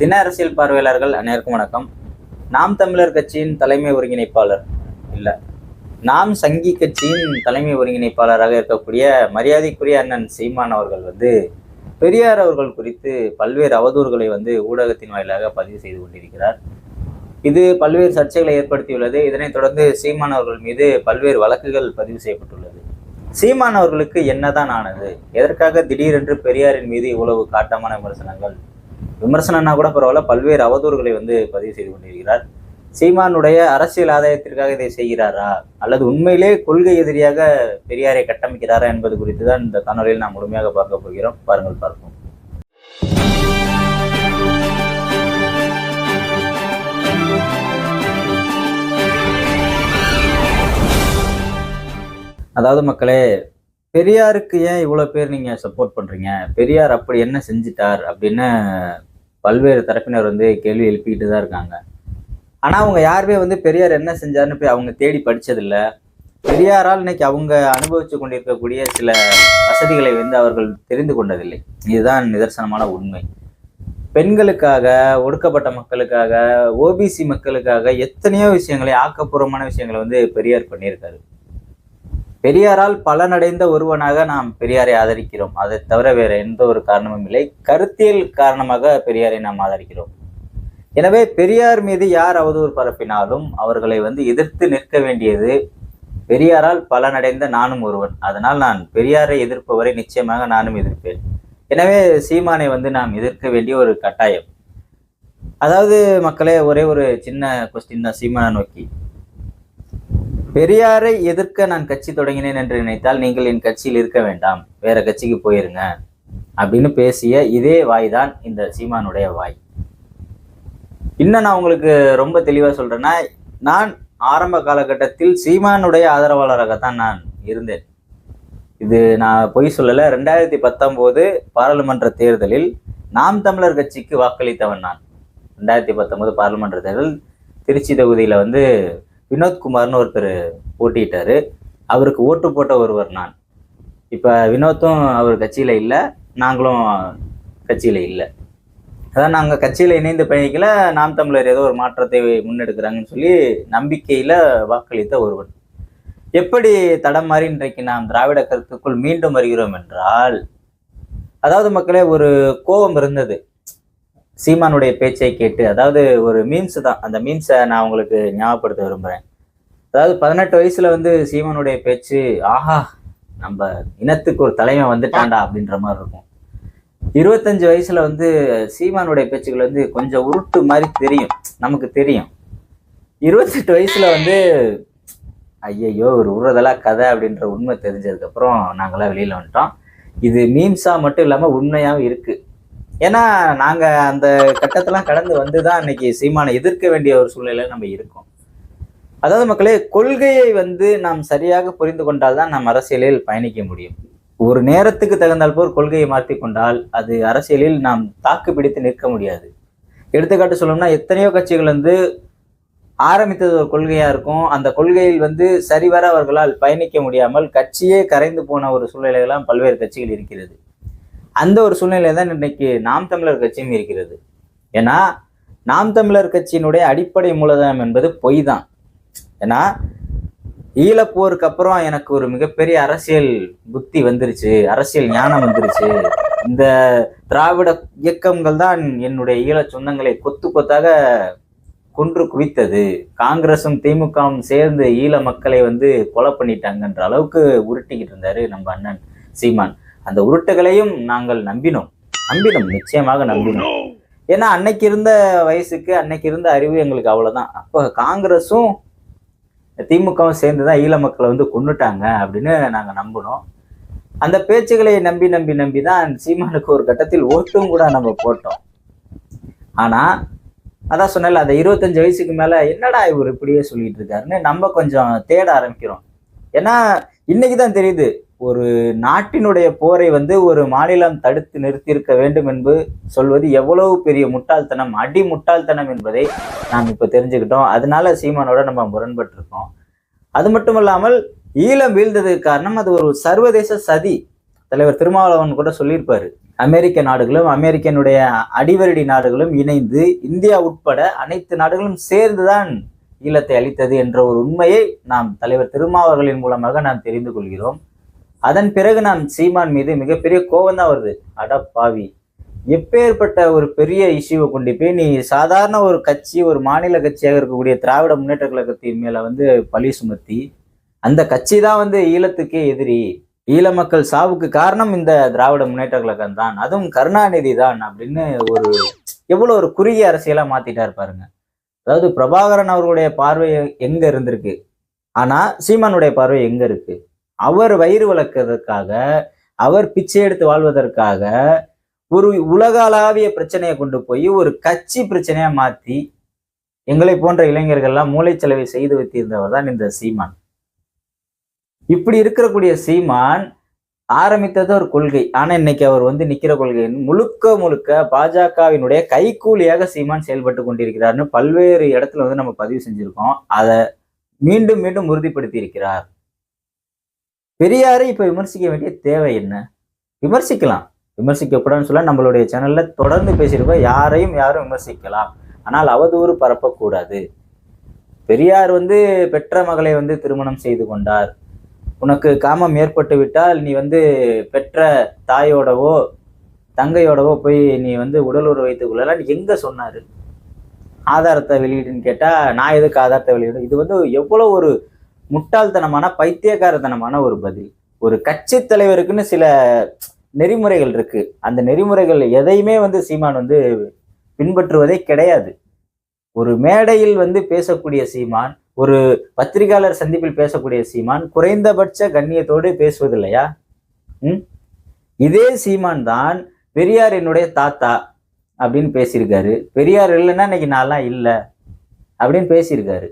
தின அரசியல் பார்வையாளர்கள் அனைவருக்கும் வணக்கம். நாம் தமிழர் கட்சியின் தலைமை ஒருங்கிணைப்பாளர் இல்லை நாம் சங்கி கட்சியின் தலைமை ஒருங்கிணைப்பாளராக இருக்கக்கூடிய மரியாதைக்குரிய அண்ணன் சீமான் அவர்கள் வந்து பெரியார் அவர்கள் குறித்து பல்வேறு அவதூறுகளை வந்து ஊடகத்தின் வாயிலாக பதிவு செய்து கொண்டிருக்கிறார். இது பல்வேறு சர்ச்சைகளை ஏற்படுத்தியுள்ளது. இதனைத் தொடர்ந்து சீமான் அவர்கள் மீது பல்வேறு வழக்குகள் பதிவு செய்யப்பட்டுள்ளது. சீமான் அவர்களுக்கு என்னதான் ஆனது? எதற்காக திடீரென்று பெரியாரின் மீது இவ்வளவு காட்டமான விமர்சனங்கள்? விமர்சனம்னா கூட பரவாயில்ல பல்வேறு அவதூறுகளை வந்து பதிவு செய்து கொண்டிருக்கிறார். சீமானுடைய அரசியல் ஆதாயத்திற்காக இதை செய்கிறாரா? அல்லது உண்மையிலே கொள்கை எதிரியாக பெரியாரை கட்டமைக்கிறாரா என்பது குறித்து தான் இந்த காணொலியில் நாம் முழுமையாக பார்க்க போகிறோம். பாருங்கள் பார்ப்போம். அதாவது மக்களே பெரியாருக்கு ஏன் இவ்வளோ பேர் நீங்கள் சப்போர்ட் பண்ணுறீங்க பெரியார் அப்படி என்ன செஞ்சிட்டார் அப்படின்னு பல்வேறு தரப்பினர் வந்து கேள்வி எழுப்பிக்கிட்டு தான் இருக்காங்க. ஆனால் அவங்க யாருமே வந்து பெரியார் என்ன செஞ்சாருன்னு போய் அவங்க தேடி படித்ததில்லை பெரியாரால் இன்னைக்கு அவங்க அனுபவித்து கொண்டிருக்கக்கூடிய சில வசதிகளை வந்து அவர்கள் தெரிந்து கொண்டதில்லை. இதுதான் நிதர்சனமான உண்மை. பெண்களுக்காக ஒடுக்கப்பட்ட மக்களுக்காக ஓபிசி மக்களுக்காக எத்தனையோ விஷயங்களை ஆக்கப்பூர்வமான விஷயங்களை வந்து பெரியார் பண்ணியிருக்காரு. பெரியாரால் பலனடைந்த ஒருவனாக நாம் பெரியாரை ஆதரிக்கிறோம். அதை தவிர வேறு எந்த ஒரு காரணமும் இல்லை. கருத்தியல் காரணமாக பெரியாரை நாம் ஆதரிக்கிறோம். எனவே பெரியார் மீது யார் அவதூறு பரப்பினாலும் அவர்களை வந்து எதிர்த்து நிற்க வேண்டியது பெரியாரால் பலனடைந்த நானும் ஒருவன். அதனால் நான் பெரியாரை எதிர்ப்பவரை நிச்சயமாக நானும் எதிர்ப்பேன். எனவே சீமானை வந்து நாம் எதிர்க்க வேண்டிய ஒரு கட்டாயம். அதாவது மக்களே ஒரே ஒரு சின்ன கொஸ்டின் தான். சீமானை நோக்கி. பெரியாரை எதிர்க்க நான் கட்சி தொடங்கினேன் என்று நினைத்தால் நீங்கள் என் கட்சியில் இருக்க வேண்டாம். வேற கட்சிக்கு போயிருங்க. அப்படின்னு பேசிய இதே வாய் தான் இந்த சீமானுடைய வாய். இன்னும் நான் உங்களுக்கு ரொம்ப தெளிவாக சொல்றேன்னா நான் ஆரம்ப காலகட்டத்தில் சீமானுடைய ஆதரவாளராகத்தான் நான் இருந்தேன். இது நான் பொய் சொல்லலை. ரெண்டாயிரத்தி பத்தொம்போது பாராளுமன்ற தேர்தலில் நாம் தமிழர் கட்சிக்கு வாக்களித்தவன் நான். ரெண்டாயிரத்தி பத்தொம்போது பாராளுமன்ற தேர்தல் திருச்சி தொகுதியில் வந்து வினோத்குமார்னு ஒருத்தர் போட்டிட்டாரு அவருக்கு ஓட்டு போட்ட ஒருவர் நான். இப்போ வினோத்தும் அவர் கட்சியில் இல்லை நாங்களும் கட்சியில் இல்லை. அதான் நாங்கள் கட்சியில் இணைந்து பயணிக்கல நாம் தமிழர் ஏதோ ஒரு மாற்றத்தை முன்னெடுக்கிறாங்கன்னு சொல்லி நம்பிக்கையில் வாக்களித்த ஒருவன் எப்படி தடம் மாறி இன்றைக்கு நாம் திராவிட கருத்துக்குள் மீண்டும் வருகிறோம் என்றால் அதாவது மக்களே ஒரு கோபம் இருந்தது. சீமானுடைய பேச்சை கேட்டு அதாவது ஒரு மீம்ஸ் தான். அந்த மீம்ஸை நான் உங்களுக்கு ஞாபகப்படுத்த விரும்புகிறேன் அதாவது பதினெட்டு வயசுல வந்து சீமானுடைய பேச்சு ஆஹா நம்ம இனத்துக்கு ஒரு தலைமை வந்துட்டாண்டா அப்படின்ற மாதிரி இருக்கும். இருபத்தஞ்சு வயசுல வந்து சீமானுடைய பேச்சுகள் வந்து கொஞ்சம் உருட்டு மாதிரி தெரியும். நமக்கு தெரியும். இருபத்தெட்டு வயசுல வந்து ஐயையோ ஒரு உருறதெல்லா கதை அப்படின்ற உண்மை தெரிஞ்சதுக்கப்புறம் நாங்களாம் வெளியில் வந்துட்டோம். இது மீம்ஸாக மட்டும் இல்லாமல் உண்மையாகவும் இருக்குது ஏன்னா நாங்க அந்த கட்டத்தெல்லாம் கடந்து வந்து தான் இன்னைக்கு சீமானை எதிர்க்க வேண்டிய ஒரு சூழ்நிலை நம்ம இருக்கோம். அதாவது மக்களே கொள்கையை வந்து நாம் சரியாக புரிந்து கொண்டால் தான் நாம் அரசியலில் பயணிக்க முடியும். ஒரு நேரத்துக்கு தகுந்தால் போல் கொள்கையை மாற்றி கொண்டால் அது அரசியலில் நாம் தாக்கு பிடித்து நிற்க முடியாது. எடுத்துக்காட்டு சொல்லணும்னா எத்தனையோ கட்சிகள் வந்து ஆரம்பித்தது ஒரு கொள்கையா இருக்கும். அந்த கொள்கையில் வந்து சரிவர அவர்களால் பயணிக்க முடியாமல் கட்சியே கரைந்து போன ஒரு சூழ்நிலைகள்லாம் பல்வேறு கட்சிகள் இருக்கிறது. அந்த ஒரு சூழ்நிலை தான் இன்னைக்கு நாம் தமிழர் கட்சியும் இருக்கிறது. ஏன்னா நாம் தமிழர் கட்சியினுடைய அடிப்படை மூலதனம் என்பது பொய் தான். ஏன்னா ஈழப்போருக்கு அப்புறம் எனக்கு ஒரு மிகப்பெரிய அரசியல் புத்தி வந்துருச்சு அரசியல் ஞானம் வந்துருச்சு. இந்த திராவிட இயக்கங்கள் தான் என்னுடைய ஈழ சொந்தங்களை கொத்து கொத்தாக கொன்று குவித்தது. காங்கிரஸும் திமுகவும் சேர்ந்து ஈழ மக்களை வந்து கொலை பண்ணிட்டாங்கன்ற அளவுக்கு உருட்டிக்கிட்டு இருந்தாரு நம்ம அண்ணன் சீமான். அந்த உருட்டுகளையும் நாங்கள் நம்பினோம். நம்பினோம் நிச்சயமாக நம்பினோம். ஏன்னா அன்னைக்கு இருந்த வயசுக்கு அன்னைக்கு இருந்த அறிவு எங்களுக்கு அவ்வளோதான் அப்போ காங்கிரஸும் திமுகவும் சேர்ந்து தான் ஈழ மக்களை வந்து கொண்டுட்டாங்க அப்படின்னு நாங்கள் நம்பினோம். அந்த பேச்சுகளை நம்பி நம்பி நம்பி தான் சீமானுக்கு ஒரு கட்டத்தில் ஓட்டும் கூட நம்ம போட்டோம். ஆனால் அதான் சொன்னல அந்த இருபத்தஞ்சு வயசுக்கு மேலே என்னடா இவர் இப்படியே சொல்லிட்டு இருக்காருன்னு நம்ம கொஞ்சம் தேட ஆரம்பிக்கிறோம். ஏன்னா இன்னைக்கு தான் தெரியுது ஒரு நாட்டினுடைய போரை வந்து ஒரு மாநிலம் தடுத்து நிறுத்தியிருக்க வேண்டும் என்று சொல்வது எவ்வளவு பெரிய முட்டாள்தனம் அடி முட்டாள்தனம் என்பதை நாம் இப்போ தெரிஞ்சுக்கிட்டோம். அதனால சீமானோட நம்ம முரண்பட்டிருக்கோம். அது மட்டும் இல்லாமல் ஈழம் வீழ்ந்ததுக்கு காரணம் அது ஒரு சர்வதேச சதி. தலைவர் திருமாவளவன் கூட சொல்லியிருப்பாரு. அமெரிக்க நாடுகளும் அமெரிக்கனுடைய அடிவரடி நாடுகளும் இணைந்து இந்தியா உட்பட அனைத்து நாடுகளும் சேர்ந்துதான் ஈழத்தை அளித்தது என்ற ஒரு உண்மையை நாம் தலைவர் திருமாவர்களின் மூலமாக நாம் தெரிந்து கொள்கிறோம். அதன் பிறகு நாம் சீமான் மீது மிகப்பெரிய கோபம் தான் வருது அடப்பாவி எப்பேற்பட்ட ஒரு பெரிய இஷ்யூவை கொண்டு போய் நீ சாதாரண ஒரு கட்சி ஒரு மாநில கட்சியாக இருக்கக்கூடிய திராவிட முன்னேற்ற கழகத்தின் மேலே வந்து பழி சுமத்தி அந்த கட்சி தான் வந்து ஈழத்துக்கே எதிரி ஈழ மக்கள் சாவுக்கு காரணம் இந்த திராவிட முன்னேற்ற கழகம் தான் அதுவும் கருணாநிதி தான் அப்படின்னு ஒரு எவ்வளோ ஒரு குறுகிய அரசியலாக மாத்திட்டாரு பாருங்க. அதாவது பிரபாகரன் அவர்களுடைய பார்வை எங்க இருந்திருக்கு? ஆனா சீமானுடைய பார்வை எங்க இருக்கு? அவர் வயிறு வளர்க்கறதுக்காக அவர் பிச்சை எடுத்து வாழ்வதற்காக ஒரு உலகளாவிய பிரச்சனையை கொண்டு போய் ஒரு கட்சி பிரச்சனையா மாத்தி எங்களை போன்ற இளைஞர்கள்லாம் மூளைச்சலவை செய்து வைத்திருந்தவர் தான் இந்த சீமான். இப்படி இருக்கக்கூடிய சீமான் ஆரம்பித்தது ஒரு கொள்கை. ஆனா இன்னைக்கு அவர் வந்து நிக்கிற கொள்கை முழுக்க முழுக்க பாஜகவினுடைய கைக்கூலியாக சீமான் செயல்பட்டு கொண்டிருக்கிறார்னு பல்வேறு இடத்துல வந்து நம்ம பதிவு செஞ்சிருக்கோம். அதை மீண்டும் மீண்டும் உறுதிப்படுத்தி இருக்கிறார் பெரியாரை இப்போ விமர்சிக்க வேண்டிய தேவை என்ன? விமர்சிக்கலாம். விமர்சிக்கக்கூடாதுன்னு சொல்ல நம்மளுடைய சேனல்ல தொடர்ந்து பேசியிருக்கோம் யாரையும் யாரும் விமர்சிக்கலாம். ஆனால் அவதூறு பரப்பக்கூடாது. பெரியார் வந்து பெற்ற மகளை வந்து திருமணம் செய்து கொண்டார். உனக்கு காமம் ஏற்பட்டு விட்டால் நீ வந்து பெற்ற தாயோடவோ தங்கையோடவோ போய் நீ வந்து உடல் உறவு வைத்துக் கொள்ளலாம் எங்க சொன்னாரு? ஆதாரத்தை வெளியிடுன்னு கேட்டா நான் எதுக்கு ஆதாரத்தை வெளியிடும் இது வந்து எவ்வளவு ஒரு முட்டாள்தனமான பைத்தியக்காரத்தனமான ஒரு பதில். ஒரு கட்சி தலைவருக்குன்னு சில நெறிமுறைகள் இருக்கு. அந்த நெறிமுறைகள் எதையுமே வந்து சீமான் வந்து பின்பற்றுவதே கிடையாது. ஒரு மேடையில் வந்து பேசக்கூடிய சீமான் ஒரு பத்திரிகையாளர் சந்திப்பில் பேசக்கூடிய சீமான் குறைந்தபட்ச கண்ணியத்தோடு பேசுவது இல்லையா ம்? இதே சீமான் தான் பெரியார் என்னுடைய தாத்தா அப்படின்னு பேசியிருக்காரு. பெரியார் இல்லைன்னா இன்னைக்கு நான்லாம் இல்லை அப்படின்னு பேசியிருக்காரு.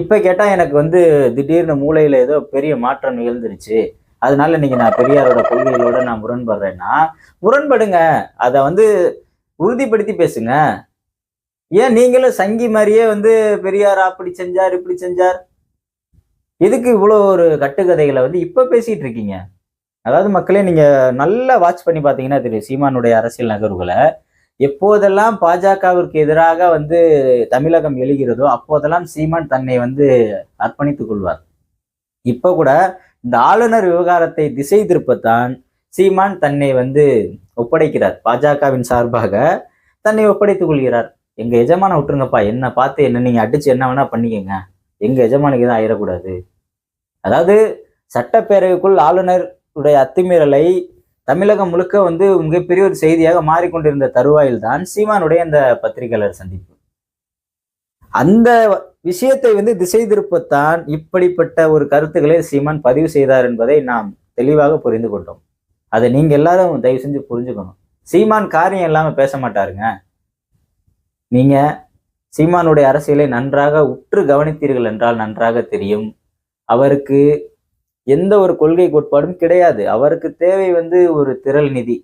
இப்போ கேட்டால் எனக்கு வந்து திடீர்னு மூளையில் ஏதோ பெரிய மாற்றம் நிகழ்ந்துருச்சு. அதனால இன்னைக்கு நான் பெரியாரோட கொள்கைகளோட நான் முரண்படுறேன்னா முரண்படுங்க. அதை வந்து உறுதிப்படுத்தி பேசுங்க. ஏன் நீங்களும் சங்கி மாதிரியே வந்து பெரியார் அப்படி செஞ்சார் இப்படி செஞ்சார்? எதுக்கு இவ்வளோ ஒரு கட்டுக்கதைகளை வந்து இப்போ பேசிகிட்டு இருக்கீங்க? அதாவது மக்களே நீங்கள் நல்லா வாட்ச் பண்ணி பார்த்தீங்கன்னா தெரியும் சீமானுடைய அரசியல் நகர்வுகளை. எப்போதெல்லாம் பாஜகவிற்கு எதிராக வந்து தமிழகம் எழுகிறதோ அப்போதெல்லாம் சீமான் தன்னை வந்து அர்ப்பணித்துக் கொள்வார். இப்ப கூட இந்த ஆளுநர் விவகாரத்தை திசை திருப்பத்தான் சீமான் தன்னை வந்து ஒப்படைக்கிறார். பாஜகவின் சார்பாக தன்னை ஒப்படைத்துக் கொள்கிறார். எங்க எஜமான விட்டுருங்கப்பா என்ன பார்த்து என்ன நீங்க அடிச்சு என்ன வேணா பண்ணிக்கங்க. எங்க எஜமானுக்கு தான் ஆயிடக்கூடாது அதாவது சட்டப்பேரவைக்குள் ஆளுநர் உடைய அத்துமீறலை தமிழகம் முழுக்க வந்து மிகப்பெரிய ஒரு செய்தியாக மாறிக்கொண்டிருந்த தருவாயில் தான் சீமானுடைய அந்த பத்திரிகையாளர் சந்திப்பு. அந்த விஷயத்தை வந்து திசை திருப்பத்தான் இப்படிப்பட்ட ஒரு கருத்துக்களை சீமான் பதிவு செய்தார் என்பதை நாம் தெளிவாக புரிந்து கொண்டோம். அதை நீங்க எல்லாரும் தயவு செஞ்சு புரிஞ்சுக்கணும். சீமான் காரியம் இல்லாம பேச மாட்டாருங்க. நீங்க சீமானுடைய அரசியலை நன்றாக உற்று கவனித்தீர்கள் என்றால் நன்றாக தெரியும். அவருக்கு எந்த ஒரு கொள்கை கோட்பாடும் கிடையாது. அவருக்கு தேவை வந்து ஒரு திரள் நிதி.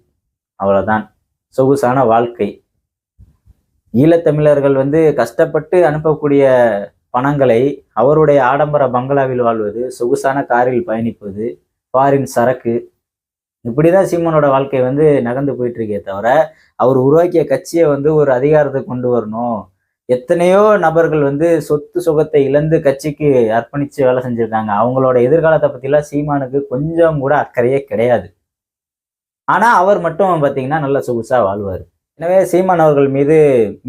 அவ்வளோதான் சொகுசான வாழ்க்கை. ஈழத்தமிழர்கள் வந்து கஷ்டப்பட்டு அனுப்பக்கூடிய பணங்களை அவருடைய ஆடம்பர பங்களாவில் வாழ்வது சொகுசான காரில் பயணிப்பது ஃபாரின் சரக்கு. இப்படிதான் சீமானோட வாழ்க்கை வந்து நகர்ந்து போயிட்டு இருக்கே தவிர அவர் உருவாக்கிய கட்சியை வந்து ஒரு அதிகாரத்தை கொண்டு வரணும். எத்தனையோ நபர்கள் வந்து சொத்து சுகத்தை இழந்து கட்சிக்கு அர்ப்பணித்து வேலை செஞ்சுருக்காங்க. அவங்களோட எதிர்காலத்தை பற்றிலாம் சீமானுக்கு கொஞ்சம் கூட அக்கறையே கிடையாது. ஆனால் அவர் மட்டும் பார்த்திங்கன்னா நல்ல சொகுசாக வாழ்வார். எனவே சீமான் அவர்கள் மீது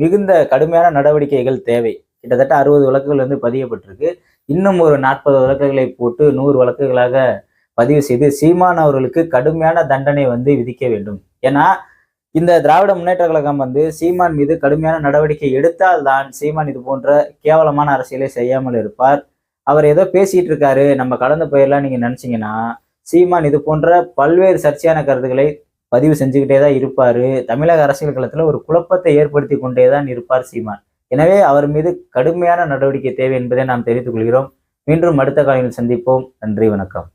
மிகுந்த கடுமையான நடவடிக்கைகள் தேவை. கிட்டத்தட்ட அறுபது வழக்குகள் வந்து பதியப்பட்டிருக்கு. இன்னும் ஒரு நாற்பது வழக்குகளை போட்டு நூறு வழக்குகளாக பதிவு செய்து சீமான் அவர்களுக்கு கடுமையான தண்டனை வந்து விதிக்க வேண்டும். ஏன்னா இந்த திராவிட முன்னேற்ற கழகம் வந்து சீமான் மீது கடுமையான நடவடிக்கை எடுத்தால்தான் சீமான் இது போன்ற கேவலமான அரசியலை செய்யாமல் இருப்பார். அவர் ஏதோ பேசிட்டு இருக்காரு. நம்ம கடந்த போயிடலாம் நீங்க நினைச்சீங்கன்னா சீமான் இது போன்ற பல்வேறு சர்ச்சையான கருத்துக்களை பதிவு செஞ்சுக்கிட்டே தான் இருப்பாரு. தமிழக அரசியல் களத்துல ஒரு குழப்பத்தை ஏற்படுத்தி கொண்டே தான் இருப்பார் சீமான். எனவே அவர் மீது கடுமையான நடவடிக்கை தேவை என்பதை நாம் தெரிவித்துக் கொள்கிறோம். மீண்டும் அடுத்த காலையில் சந்திப்போம். நன்றி வணக்கம்.